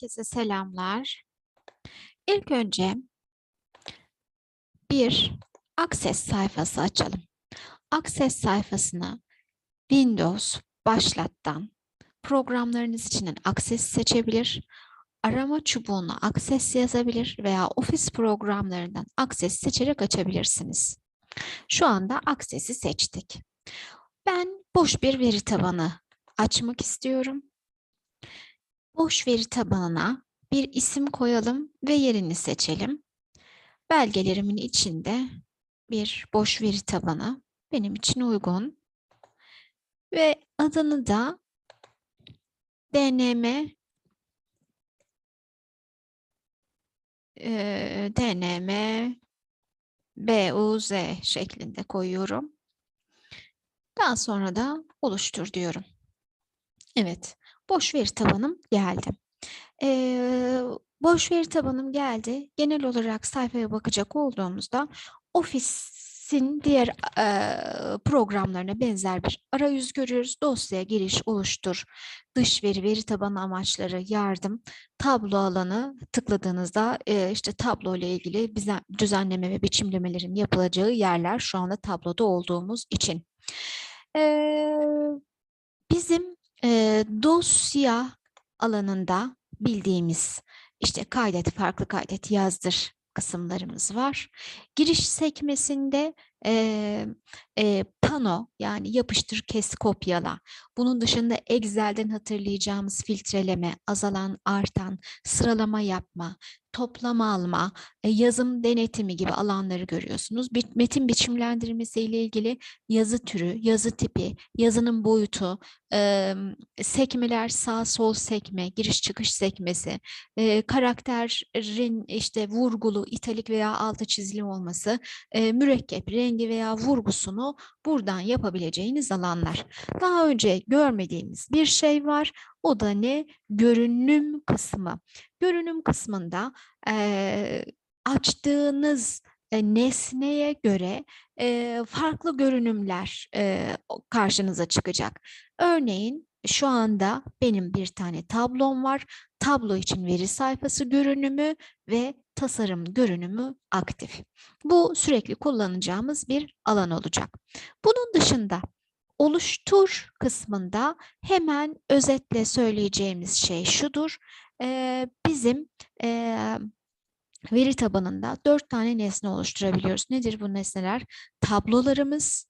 Herkese selamlar. İlk önce bir Access sayfası açalım. Access sayfasına Windows başlattan programlarınız içinden Access seçebilir. Arama çubuğuna Access yazabilir veya Office programlarından Access seçerek açabilirsiniz. Şu anda Access'i seçtik. Ben boş bir veri tabanı açmak istiyorum. Boş veri tabanına bir isim koyalım ve yerini seçelim. Belgelerimin içinde bir boş veri tabanı benim için uygun. Ve adını da DNM eee, DNM BUZ şeklinde koyuyorum. Daha sonra da oluştur diyorum. Evet, boş veri tabanım geldi. Ee, boş veri tabanım geldi. Genel olarak sayfaya bakacak olduğumuzda Office'in diğer eee, programlarına benzer bir arayüz görüyoruz. Dosyaya giriş, oluştur, dış veri, veri tabanı amaçları, yardım, tablo alanı tıkladığınızda eee, işte tablo ile ilgili bize düzenleme ve biçimlemelerin yapılacağı yerler şu anda tabloda olduğumuz için. Eee, bizim eee, dosya alanında bildiğimiz işte kaydet, farklı kaydet, yazdır kısımlarımız var. Giriş sekmesinde eee, eee, pano yani yapıştır, kes, kopyala. Bunun dışında Excel'den hatırlayacağımız filtreleme, azalan, artan, sıralama yapma, toplama alma, e, yazım denetimi gibi alanları görüyorsunuz. Bir, metin biçimlendirmesi ile ilgili yazı türü, yazı tipi, yazının boyutu, eee, sekmeler sağ sol sekme, giriş çıkış sekmesi, eee, karakterin işte vurgulu, italik veya altı çizili olması, eee, mürekkep, rengi veya vurgusunu buradan yapabileceğiniz alanlar. Daha önce görmediğimiz bir şey var. O da ne? Görünüm kısmı. Görünüm kısmında eee, açtığınız e, nesneye göre e, farklı görünümler e, karşınıza çıkacak. Örneğin şu anda benim bir tane tablom var. Tablo için veri sayfası görünümü ve tasarım görünümü aktif. Bu sürekli kullanacağımız bir alan olacak. Bunun dışında oluştur kısmında hemen özetle söyleyeceğimiz şey şudur. Eee, bizim eee, veri tabanında dört tane nesne oluşturabiliyoruz. Nedir bu nesneler? Tablolarımız,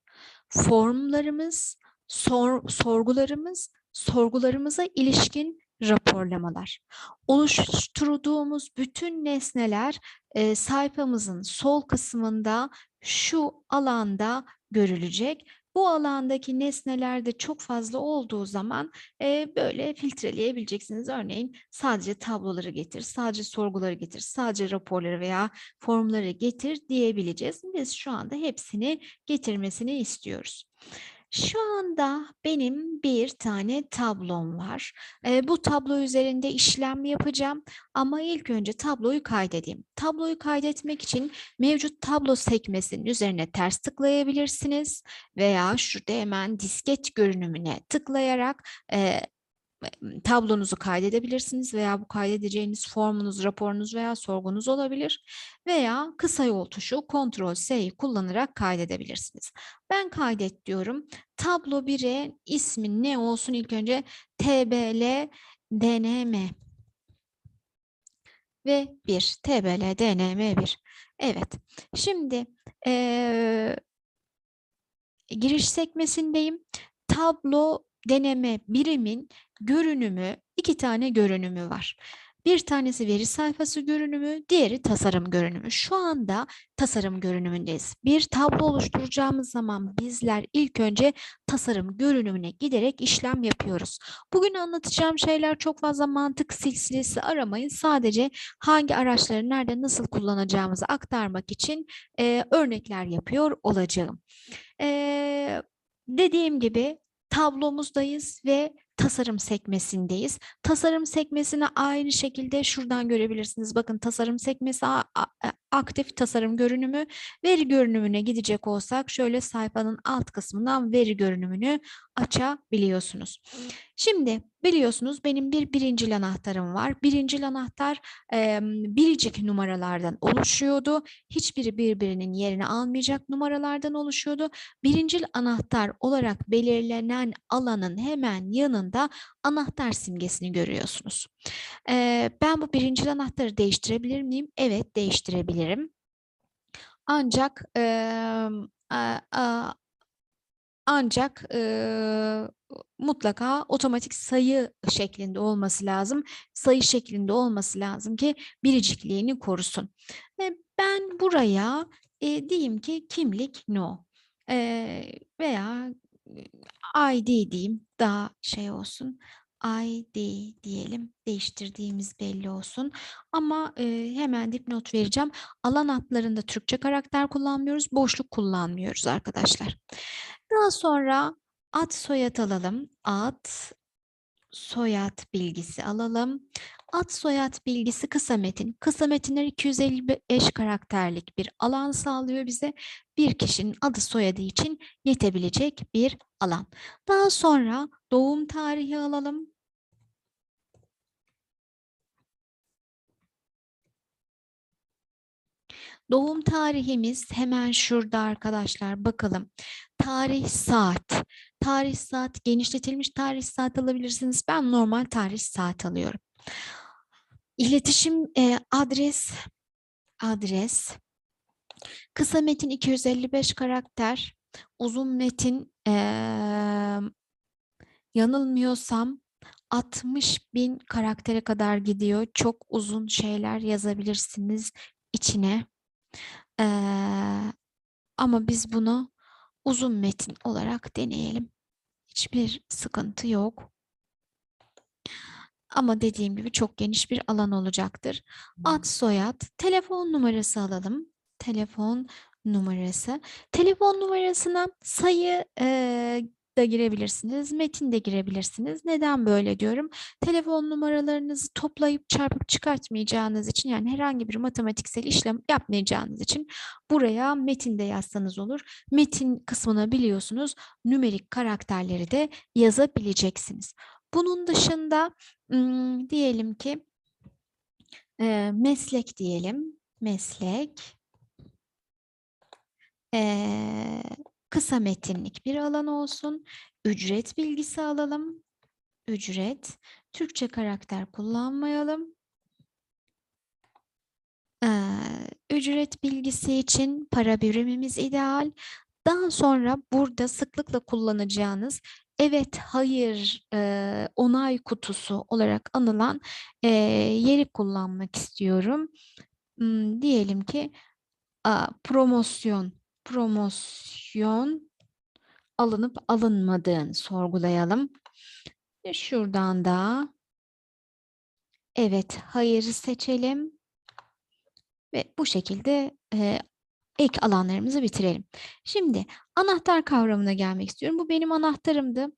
formlarımız, sor- sorgularımız, sorgularımıza ilişkin raporlamalar. Oluşturduğumuz bütün nesneler e, sayfamızın sol kısmında şu alanda görülecek. Bu alandaki nesneler de çok fazla olduğu zaman e, böyle filtreleyebileceksiniz. Örneğin sadece tabloları getir, sadece sorguları getir, sadece raporları veya formları getir diyebileceğiz. Biz şu anda hepsini getirmesini istiyoruz. Şu anda benim bir tane tablom var. Eee, bu tablo üzerinde işlem yapacağım ama ilk önce tabloyu kaydedeyim. Tabloyu kaydetmek için mevcut tablo sekmesinin üzerine ters tıklayabilirsiniz veya şurada hemen disket görünümüne tıklayarak m- tablonuzu kaydedebilirsiniz veya bu kaydedeceğiniz formunuz, raporunuz veya sorgunuz olabilir veya kısa yol tuşu Ctrl S'yi kullanarak kaydedebilirsiniz. Ben kaydet diyorum. Tablo 1'e ismi ne olsun ilk önce TBL DNM ve 1 TBL DNM 1. Evet. Şimdi eee, giriş sekmesindeyim. Tablo deneme birimin görünümü, iki tane görünümü var. Bir tanesi veri sayfası görünümü, diğeri tasarım görünümü. Şu anda tasarım görünümündeyiz. Bir tablo oluşturacağımız zaman bizler ilk önce tasarım görünümüne giderek işlem yapıyoruz. Bugün anlatacağım şeyler çok fazla mantık silsilesi aramayın. Sadece hangi araçları nerede nasıl kullanacağımızı aktarmak için e, örnekler yapıyor olacağım. E, dediğim gibi tablomuzdayız ve tasarım sekmesindeyiz. Tasarım sekmesini aynı şekilde şuradan görebilirsiniz. Bakın tasarım sekmesi aktif tasarım görünümü. Veri görünümüne gidecek olsak şöyle sayfanın alt kısmından veri görünümünü açabiliyorsunuz. Şimdi biliyorsunuz benim bir birincil anahtarım var. Birincil anahtar e, biricik numaralardan oluşuyordu. Hiçbiri birbirinin yerini almayacak numaralardan oluşuyordu. Birincil anahtar olarak belirlenen alanın hemen yanında anahtar simgesini görüyorsunuz. Ben bu birincil anahtarı değiştirebilir miyim? Evet değiştirebilirim. Ancak ancak mutlaka otomatik sayı şeklinde olması lazım. Sayı şeklinde olması lazım ki biricikliğini korusun. Ben buraya e, diyeyim ki kimlik no veya ID diyeyim daha şey olsun. ID diyelim değiştirdiğimiz belli olsun. Ama e, hemen dipnot vereceğim. Alan adlarında Türkçe karakter kullanmıyoruz boşluk kullanmıyoruz arkadaşlar. Daha sonra ad soyad alalım. Ad soyad bilgisi alalım ad soyad bilgisi kısa metin kısa metinler 255 karakterlik bir alan sağlıyor bize bir kişinin adı soyadı için yetebilecek bir alan daha sonra doğum tarihi alalım Doğum tarihimiz hemen şurada arkadaşlar. Bakalım. Tarih saat. Tarih saat genişletilmiş tarih saat alabilirsiniz. Ben normal tarih saat alıyorum. İletişim e, adres adres kısa metin 255 karakter uzun metin e, yanılmıyorsam 60 bin karaktere kadar gidiyor. Çok uzun şeyler yazabilirsiniz içine. Ee, ama biz bunu uzun metin olarak deneyelim. Hiçbir sıkıntı yok. Ama dediğim gibi çok geniş bir alan olacaktır. Ad, soyad, telefon numarası alalım. Telefon numarası. Telefon numarasına sayı e, da girebilirsiniz, metin de girebilirsiniz. Neden böyle diyorum? Telefon numaralarınızı toplayıp çarpıp çıkartmayacağınız için yani herhangi bir matematiksel işlem yapmayacağınız için buraya metin de yazsanız olur. Metin kısmına biliyorsunuz nümerik karakterleri de yazabileceksiniz. Bunun dışında diyelim ki meslek diyelim. Meslek. Kısa metinlik bir alan olsun. Ücret bilgisi alalım. Ücret. Türkçe karakter kullanmayalım. Ücret bilgisi için para birimimiz ideal. Daha sonra burada sıklıkla kullanacağınız evet, hayır, e, onay kutusu olarak anılan e, yeri kullanmak istiyorum. Hmm, diyelim ki a, promosyon, promosyon alınıp alınmadığını sorgulayalım. E, şuradan da evet, hayırı seçelim ve bu şekilde e, ek alanlarımızı bitirelim. Şimdi anahtar kavramına gelmek istiyorum. Bu benim anahtarımdı.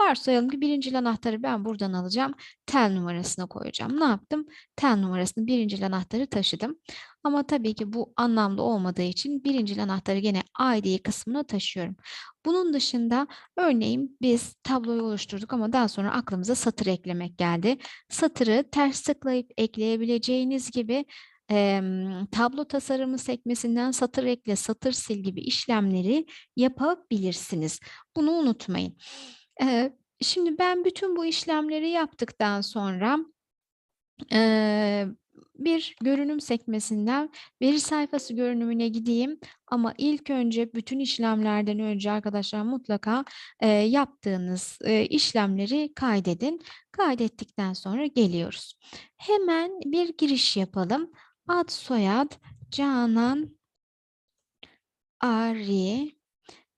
Varsayalım ki birinci anahtarı ben buradan alacağım. Tel numarasına koyacağım. Ne yaptım? Tel numarasını birinci anahtarı taşıdım. Ama tabii ki bu anlamlı olmadığı için birinci anahtarı gene ID kısmına taşıyorum. Bunun dışında örneğin biz tabloyu oluşturduk ama daha sonra aklımıza satır eklemek geldi. Satırı ters tıklayıp ekleyebileceğiniz gibi e, tablo tasarımı sekmesinden satır ekle, satır sil gibi işlemleri yapabilirsiniz. Bunu unutmayın. E, şimdi ben bütün bu işlemleri yaptıktan sonra e, bir görünüm sekmesinden veri sayfası görünümüne gideyim. Ama ilk önce bütün işlemlerden önce arkadaşlar mutlaka e, yaptığınız e, işlemleri kaydedin. Kaydettikten sonra geliyoruz. Hemen bir giriş yapalım. Ad soyad Canan Ari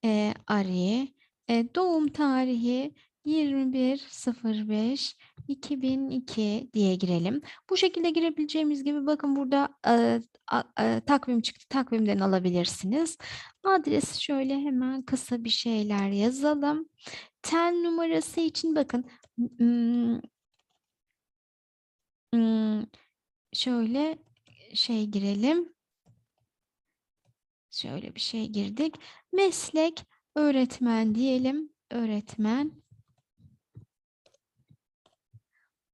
e, Ari e, doğum tarihi 21.05 2002 diye girelim. Bu şekilde girebileceğimiz gibi bakın burada e, e, takvim çıktı. Takvimden alabilirsiniz. Adresi şöyle hemen kısa bir şeyler yazalım. Tel numarası için bakın şöyle şey girelim. Şöyle bir şey girdik. Meslek öğretmen diyelim. Öğretmen.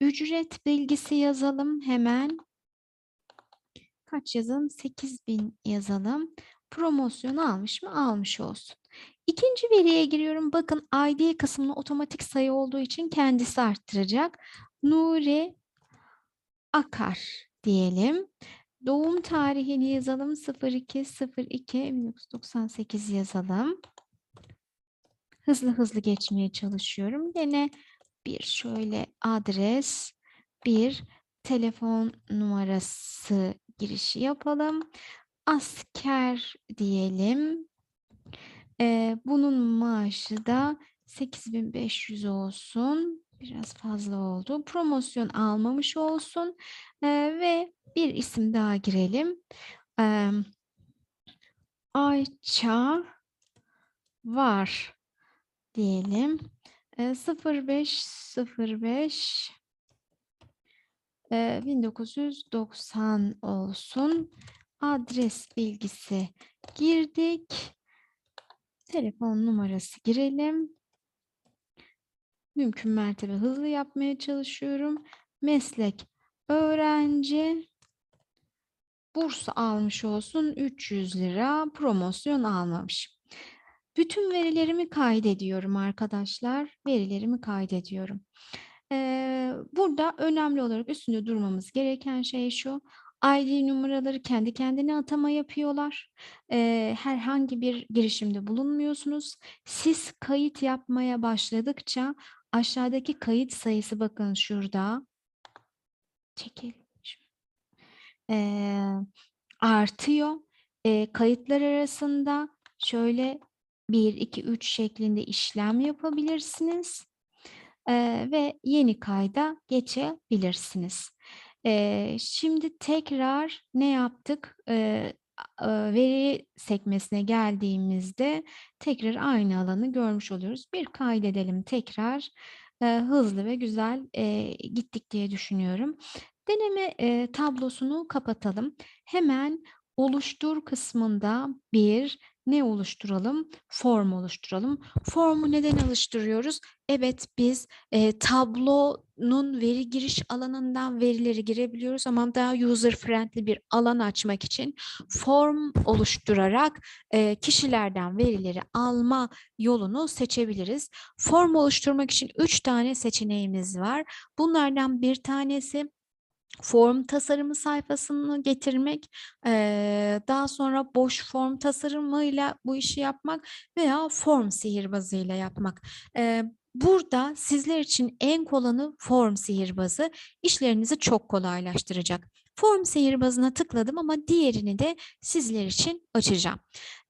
Ücret bilgisi yazalım hemen. Kaç yazalım? 8000 yazalım. Promosyon almış mı? Almış olsun. İkinci veriye giriyorum. Bakın ID kısmını otomatik sayı olduğu için kendisi arttıracak. Nuri Akar diyelim. Doğum tarihini yazalım. 0202 1998 yazalım. Hızlı hızlı geçmeye çalışıyorum. Yine bir şöyle adres, bir telefon numarası girişi yapalım. Asker diyelim. Ee, bunun maaşı da 8500 olsun. Biraz fazla oldu. Promosyon almamış olsun. Ee, ve bir isim daha girelim. Ee, Ayça var diyelim. Ee, 0505 e, 1990 olsun. Adres bilgisi girdik. Telefon numarası girelim. Mümkün mertebe hızlı yapmaya çalışıyorum. Meslek öğrenci. Burs almış olsun 300 lira. Promosyon almamış. Bütün verilerimi kaydediyorum arkadaşlar. Verilerimi kaydediyorum. Ee, burada önemli olarak üstünde durmamız gereken şey şu. ID numaraları kendi kendine atama yapıyorlar. Ee, herhangi bir girişimde bulunmuyorsunuz. Siz kayıt yapmaya başladıkça aşağıdaki kayıt sayısı bakın şurada. Çekil. Ee, artıyor. Ee, kayıtlar arasında şöyle 1, 2, 3 şeklinde işlem yapabilirsiniz. Ee, ve yeni kayda geçebilirsiniz. Ee, şimdi tekrar ne yaptık? Ee, veri sekmesine geldiğimizde tekrar aynı alanı görmüş oluyoruz. Bir kaydedelim tekrar. hızlı ve güzel gittik diye düşünüyorum. Deneme tablosunu kapatalım. Hemen oluştur kısmında bir ne oluşturalım? Form oluşturalım. Formu neden oluşturuyoruz? Evet biz e, tablonun veri giriş alanından verileri girebiliyoruz ama daha user friendly bir alan açmak için form oluşturarak e, kişilerden verileri alma yolunu seçebiliriz. Form oluşturmak için üç tane seçeneğimiz var. Bunlardan bir tanesi form tasarımı sayfasını getirmek, daha sonra boş form tasarımıyla bu işi yapmak veya form sihirbazıyla yapmak. Burada sizler için en kolanı form sihirbazı işlerinizi çok kolaylaştıracak. Form sihirbazına tıkladım ama diğerini de sizler için açacağım.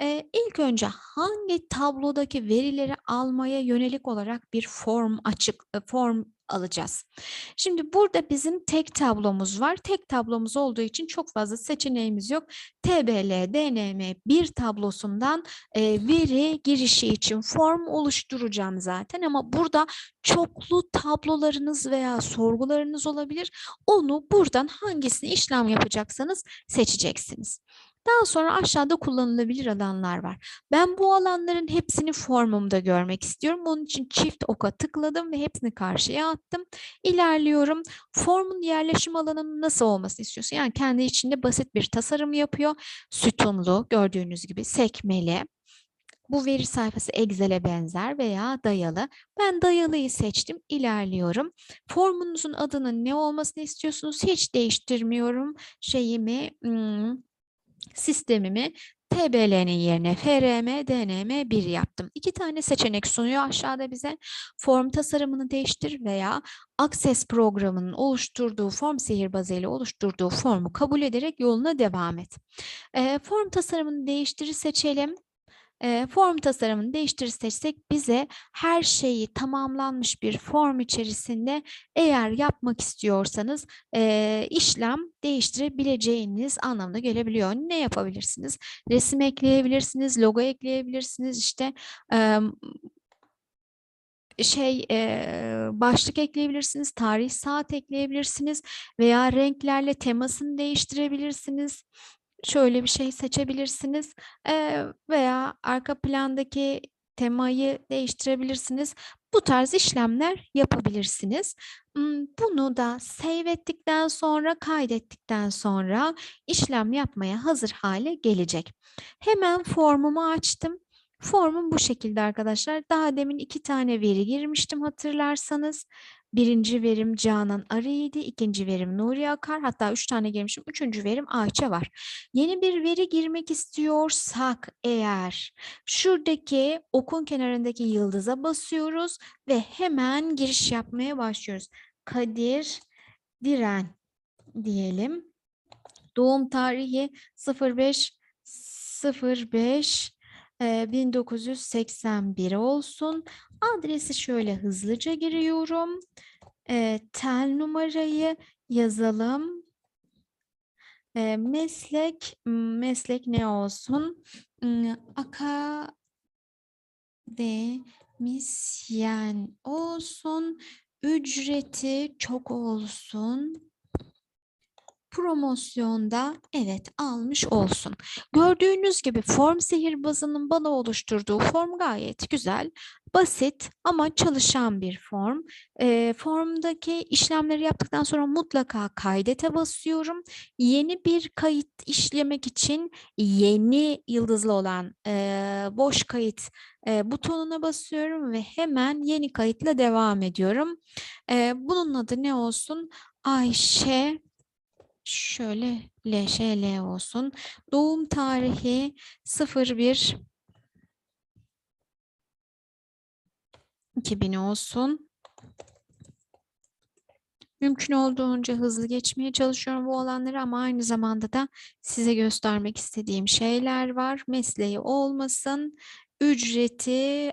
Ee, ilk önce hangi tablodaki verileri almaya yönelik olarak bir form açık form alacağız. Şimdi burada bizim tek tablomuz var. Tek tablomuz olduğu için çok fazla seçeneğimiz yok. TBL, DNM bir tablosundan e, veri girişi için form oluşturacağım zaten ama burada çoklu tablolarınız veya sorgularınız olabilir. Onu buradan hangisini işlem yapacaksanız seçeceksiniz. Daha sonra aşağıda kullanılabilir alanlar var. Ben bu alanların hepsini formumda görmek istiyorum. Onun için çift oka tıkladım ve hepsini karşıya attım. İlerliyorum. Formun yerleşim alanının nasıl olmasını istiyorsun? Yani kendi içinde basit bir tasarım yapıyor. Sütunlu gördüğünüz gibi sekmeli. Bu veri sayfası Excel'e benzer veya dayalı. Ben dayalıyı seçtim, ilerliyorum. Formunuzun adının ne olmasını istiyorsunuz? Hiç değiştirmiyorum. Şeyimi, hmm, sistemimi TBL'nin yerine FRM, DNM 1 yaptım. İki tane seçenek sunuyor aşağıda bize. Form tasarımını değiştir veya Access programının oluşturduğu form sihirbazı ile oluşturduğu formu kabul ederek yoluna devam et. E, form tasarımını değiştir seçelim form tasarımını değiştirirsek bize her şeyi tamamlanmış bir form içerisinde eğer yapmak istiyorsanız e, işlem değiştirebileceğiniz anlamda gelebiliyor. Ne yapabilirsiniz? Resim ekleyebilirsiniz, logo ekleyebilirsiniz, işte e, şey e, başlık ekleyebilirsiniz, tarih saat ekleyebilirsiniz veya renklerle temasını değiştirebilirsiniz şöyle bir şey seçebilirsiniz veya arka plandaki temayı değiştirebilirsiniz. Bu tarz işlemler yapabilirsiniz. Bunu da save ettikten sonra, kaydettikten sonra işlem yapmaya hazır hale gelecek. Hemen formumu açtım. Formum bu şekilde arkadaşlar. Daha demin iki tane veri girmiştim hatırlarsanız. Birinci verim Canan Arı'ydı. ikinci verim Nuri Akar. Hatta üç tane girmişim. Üçüncü verim Ayça var. Yeni bir veri girmek istiyorsak eğer şuradaki okun kenarındaki yıldıza basıyoruz ve hemen giriş yapmaya başlıyoruz. Kadir Diren diyelim. Doğum tarihi 05 05 e, 1981 olsun. Adresi şöyle hızlıca giriyorum. E, tel numarayı yazalım. E, meslek meslek ne olsun? Akademisyen olsun. Ücreti çok olsun promosyonda evet almış olsun. Gördüğünüz gibi form sihirbazının bana oluşturduğu form gayet güzel, basit ama çalışan bir form. E, formdaki işlemleri yaptıktan sonra mutlaka kaydete basıyorum. Yeni bir kayıt işlemek için yeni yıldızlı olan e, boş kayıt e, butonuna basıyorum ve hemen yeni kayıtla devam ediyorum. E, bunun adı ne olsun? Ayşe Şöyle LŞL olsun. Doğum tarihi 01 2000 olsun. Mümkün olduğunca hızlı geçmeye çalışıyorum bu alanları ama aynı zamanda da size göstermek istediğim şeyler var. Mesleği olmasın, ücreti,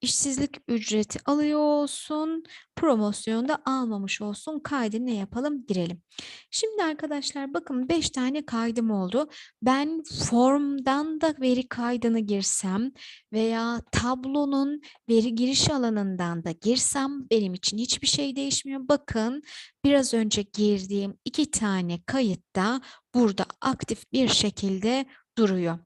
işsizlik ücreti alıyor olsun, promosyonda almamış olsun. Kaydı ne yapalım? Girelim. Şimdi arkadaşlar bakın 5 tane kaydım oldu. Ben formdan da veri kaydını girsem veya tablonun veri giriş alanından da girsem benim için hiçbir şey değişmiyor. Bakın biraz önce girdiğim iki tane kayıt da burada aktif bir şekilde duruyor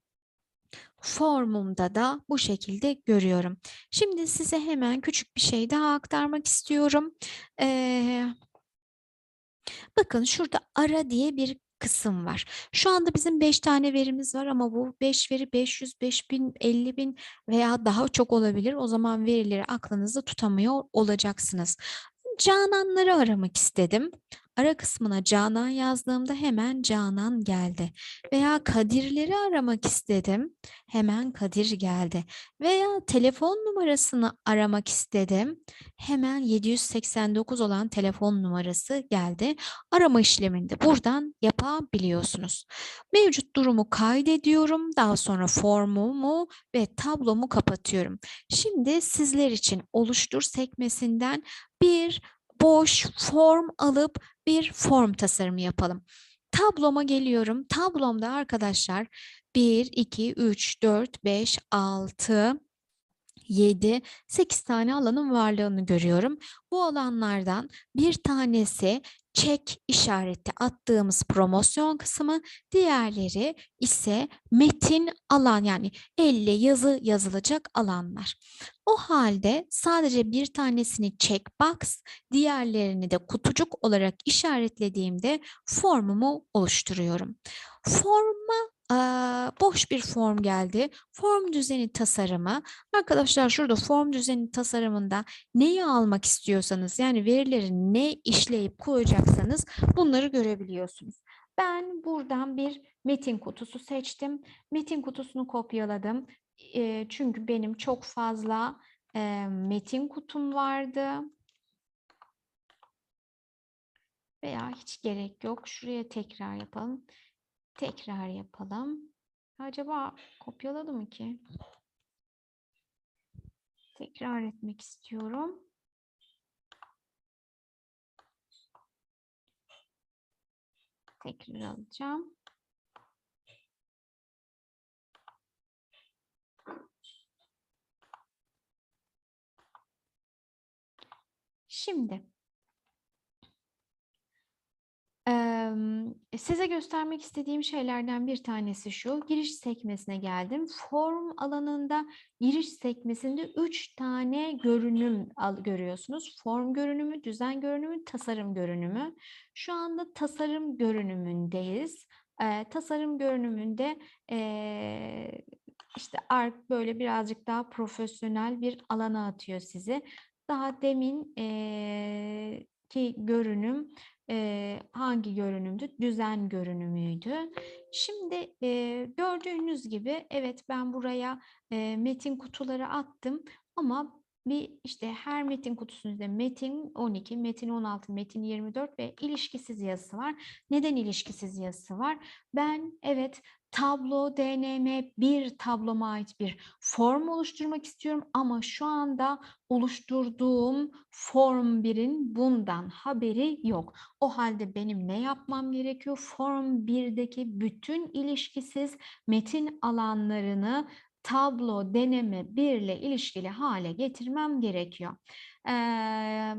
formumda da bu şekilde görüyorum. Şimdi size hemen küçük bir şey daha aktarmak istiyorum. Ee, bakın şurada ara diye bir kısım var. Şu anda bizim 5 tane verimiz var ama bu 5 veri 500, 5000, 50 bin veya daha çok olabilir. O zaman verileri aklınızda tutamıyor olacaksınız. Cananları aramak istedim. Ara kısmına Canan yazdığımda hemen Canan geldi. Veya Kadirleri aramak istedim. Hemen Kadir geldi. Veya telefon numarasını aramak istedim. Hemen 789 olan telefon numarası geldi. Arama işlemini de buradan yapabiliyorsunuz. Mevcut durumu kaydediyorum. Daha sonra formumu ve tablomu kapatıyorum. Şimdi sizler için oluştur sekmesinden bir boş form alıp bir form tasarımı yapalım. Tabloma geliyorum. Tablomda arkadaşlar 1, 2, 3, 4, 5, 6, 7, 8 tane alanın varlığını görüyorum. Bu alanlardan bir tanesi çek işareti attığımız promosyon kısmı, diğerleri ise metin alan yani elle yazı yazılacak alanlar. O halde sadece bir tanesini checkbox, diğerlerini de kutucuk olarak işaretlediğimde formumu oluşturuyorum. Forma boş bir form geldi. Form düzeni tasarımı. Arkadaşlar şurada form düzeni tasarımında neyi almak istiyorsanız yani verileri ne işleyip koyacaksanız bunları görebiliyorsunuz. Ben buradan bir metin kutusu seçtim. Metin kutusunu kopyaladım. E, çünkü benim çok fazla e, metin kutum vardı. Veya hiç gerek yok. Şuraya tekrar yapalım. Tekrar yapalım. Acaba kopyaladı mı ki? Tekrar etmek istiyorum. Tekrar alacağım. Şimdi size göstermek istediğim şeylerden bir tanesi şu. Giriş sekmesine geldim. Form alanında giriş sekmesinde üç tane görünüm görüyorsunuz. Form görünümü, düzen görünümü, tasarım görünümü. Şu anda tasarım görünümündeyiz. Tasarım görünümünde işte Arc böyle birazcık daha profesyonel bir alana atıyor sizi. Daha demin ki görünüm eee, hangi görünümdü? Düzen görünümüydü. Şimdi eee, gördüğünüz gibi evet ben buraya eee, metin kutuları attım ama bir işte her metin kutusunda metin 12, metin 16, metin 24 ve ilişkisiz yazısı var. Neden ilişkisiz yazısı var? Ben evet tablo, DNM bir tabloma ait bir form oluşturmak istiyorum ama şu anda oluşturduğum form 1'in bundan haberi yok. O halde benim ne yapmam gerekiyor? Form 1'deki bütün ilişkisiz metin alanlarını tablo deneme 1 ile ilişkili hale getirmem gerekiyor. Eee,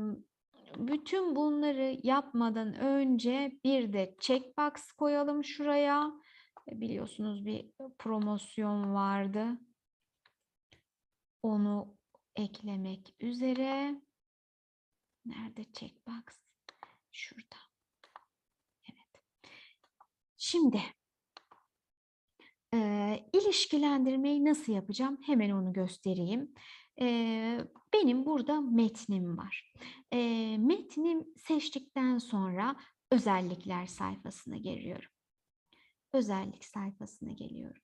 bütün bunları yapmadan önce bir de checkbox koyalım şuraya. E, Biliyorsunuz bir promosyon vardı. Onu eklemek üzere. Nerede checkbox? Şurada. Evet. Şimdi eee, ilişkilendirmeyi nasıl yapacağım? Hemen onu göstereyim. Eee, benim burada metnim var. Eee, metnim seçtikten sonra özellikler sayfasına geliyorum. Özellik sayfasına geliyorum.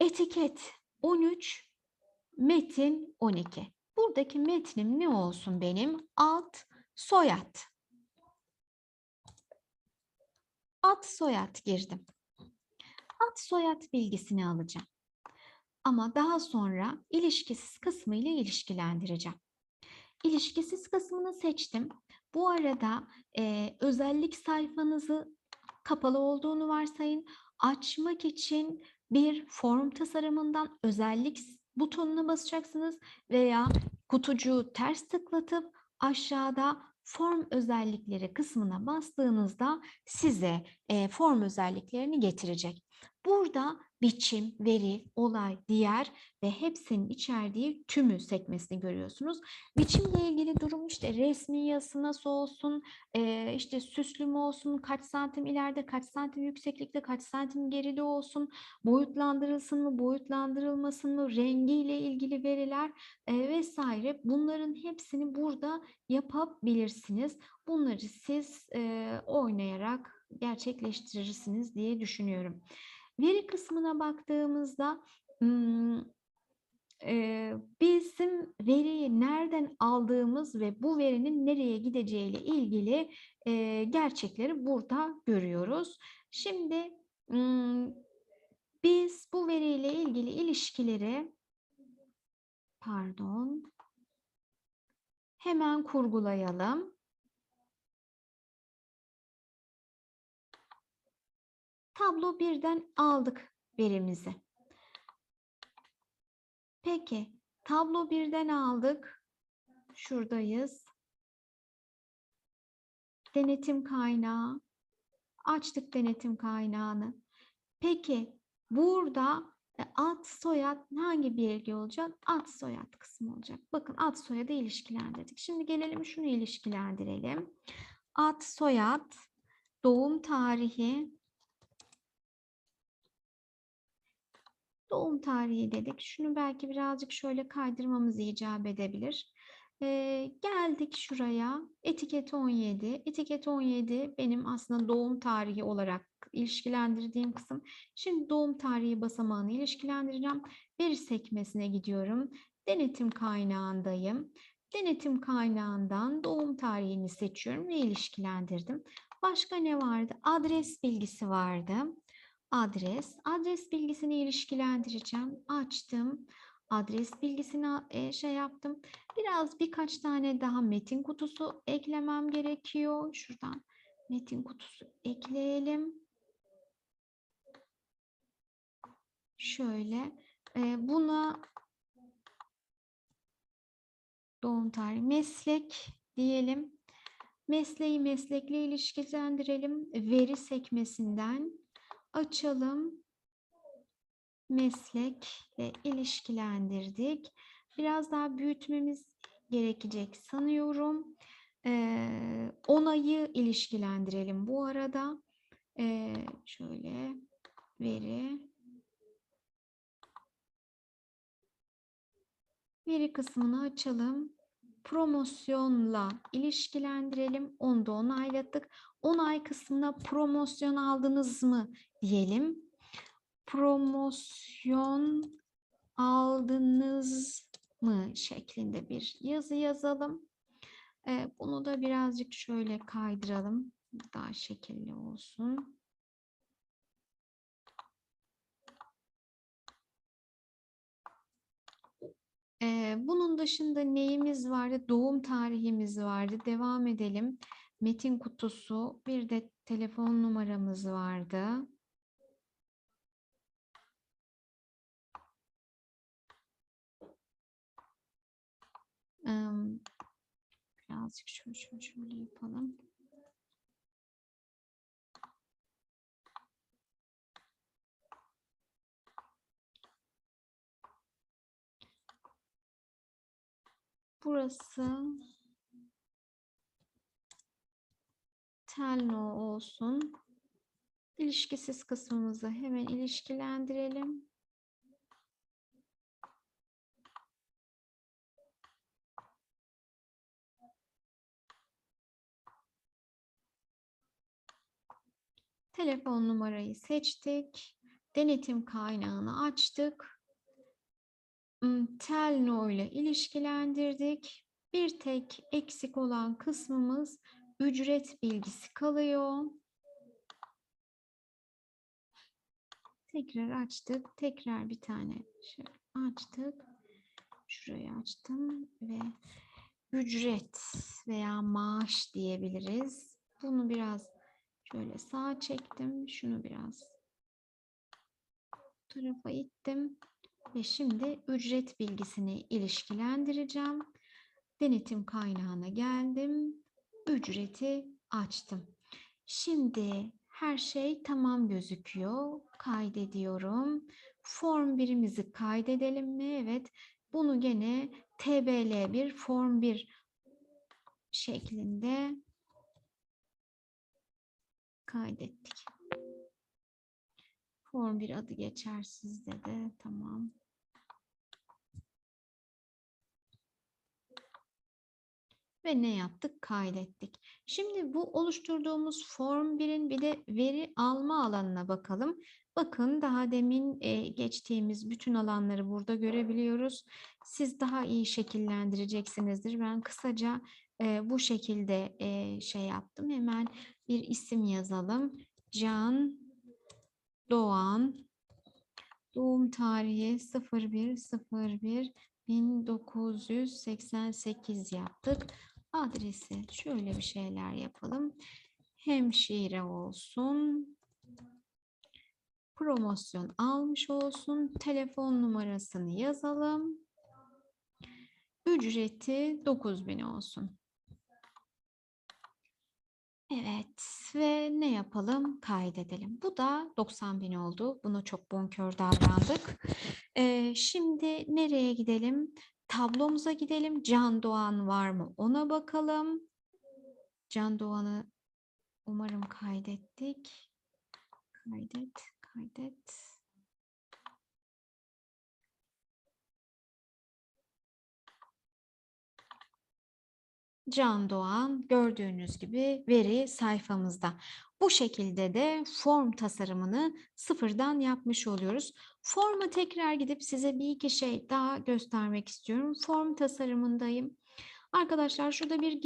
Etiket 13, metin 12. Buradaki metnim ne olsun benim? Ad, soyad. Ad, soyad girdim. Ad, soyad bilgisini alacağım. Ama daha sonra ilişkisiz kısmı ile ilişkilendireceğim. İlişkisiz kısmını seçtim. Bu arada eee, özellik sayfanızı kapalı olduğunu varsayın. Açmak için bir form tasarımından özellik butonuna basacaksınız veya kutucuğu ters tıklatıp aşağıda form özellikleri kısmına bastığınızda size eee, form özelliklerini getirecek. Burada biçim, veri, olay, diğer ve hepsinin içerdiği tümü sekmesini görüyorsunuz. Biçimle ilgili durum işte resmi yazısı nasıl olsun, işte süslü mü olsun, kaç santim ileride, kaç santim yükseklikte, kaç santim geride olsun, boyutlandırılsın mı, boyutlandırılmasın mı, rengiyle ilgili veriler vesaire. Bunların hepsini burada yapabilirsiniz. Bunları siz oynayarak gerçekleştirirsiniz diye düşünüyorum. Veri kısmına baktığımızda bizim veriyi nereden aldığımız ve bu verinin nereye gideceğiyle ilgili eee, gerçekleri burada görüyoruz. Şimdi biz bu veriyle ilgili ilişkileri pardon hemen kurgulayalım. Tablo birden aldık verimizi. Peki tablo birden aldık. Şuradayız. Denetim kaynağı. Açtık denetim kaynağını. Peki burada e, ad soyad hangi bilgi olacak? Ad soyad kısmı olacak. Bakın ad soyadı ilişkilendirdik. Şimdi gelelim şunu ilişkilendirelim. Ad soyad, doğum tarihi, doğum tarihi dedik. Şunu belki birazcık şöyle kaydırmamız icap edebilir. Ee, geldik şuraya. Etiket 17. Etiket 17 benim aslında doğum tarihi olarak ilişkilendirdiğim kısım. Şimdi doğum tarihi basamağını ilişkilendireceğim. Veri sekmesine gidiyorum. Denetim kaynağındayım. Denetim kaynağından doğum tarihini seçiyorum ve ilişkilendirdim. Başka ne vardı? Adres bilgisi vardı adres. Adres bilgisini ilişkilendireceğim. Açtım. Adres bilgisini e, şey yaptım. Biraz birkaç tane daha metin kutusu eklemem gerekiyor. Şuradan metin kutusu ekleyelim. Şöyle e, buna doğum tarihi meslek diyelim. Mesleği meslekle ilişkilendirelim. Veri sekmesinden açalım. Meslekle ilişkilendirdik. Biraz daha büyütmemiz gerekecek sanıyorum. Ee, onayı ilişkilendirelim bu arada. Ee, şöyle veri veri kısmını açalım. Promosyonla ilişkilendirelim. Onu da onaylattık. Onay kısmına promosyon aldınız mı diyelim. Promosyon aldınız mı şeklinde bir yazı yazalım. Ee, bunu da birazcık şöyle kaydıralım. Daha şekilli olsun. Ee, bunun dışında neyimiz vardı? Doğum tarihimiz vardı. Devam edelim. Metin kutusu, bir de telefon numaramız vardı. Birazcık şöyle şöyle, şöyle yapalım. Burası Telno olsun. İlişkisiz kısmımızı hemen ilişkilendirelim. Telefon numarayı seçtik. Denetim kaynağını açtık. Hmm, Telno ile ilişkilendirdik. Bir tek eksik olan kısmımız ücret bilgisi kalıyor. Tekrar açtık. Tekrar bir tane açtık. Şurayı açtım ve ücret veya maaş diyebiliriz. Bunu biraz şöyle sağa çektim. Şunu biraz tarafa ittim. Ve şimdi ücret bilgisini ilişkilendireceğim. Denetim kaynağına geldim. Ücreti açtım. Şimdi her şey tamam gözüküyor. Kaydediyorum. Form birimizi kaydedelim mi? Evet. Bunu gene TBL1 form 1 şeklinde kaydettik. Form 1 adı geçersiz dedi. Tamam. Ve ne yaptık? Kaydettik. Şimdi bu oluşturduğumuz form 1'in bir de veri alma alanına bakalım. Bakın daha demin e, geçtiğimiz bütün alanları burada görebiliyoruz. Siz daha iyi şekillendireceksinizdir. Ben kısaca e, bu şekilde e, şey yaptım. Hemen bir isim yazalım. Can Doğan doğum tarihi 0101 1988 yaptık. Adresi şöyle bir şeyler yapalım. Hemşire olsun. Promosyon almış olsun. Telefon numarasını yazalım. Ücreti 9000 olsun. Evet ve ne yapalım? Kaydedelim. Bu da 90 bin oldu. Buna çok bonkör davrandık. Ee, şimdi nereye gidelim? Tablomuza gidelim. Can Doğan var mı? Ona bakalım. Can Doğan'ı umarım kaydettik. Kaydet, kaydet. Can Doğan gördüğünüz gibi veri sayfamızda. Bu şekilde de form tasarımını sıfırdan yapmış oluyoruz. Forma tekrar gidip size bir iki şey daha göstermek istiyorum. Form tasarımındayım. Arkadaşlar şurada bir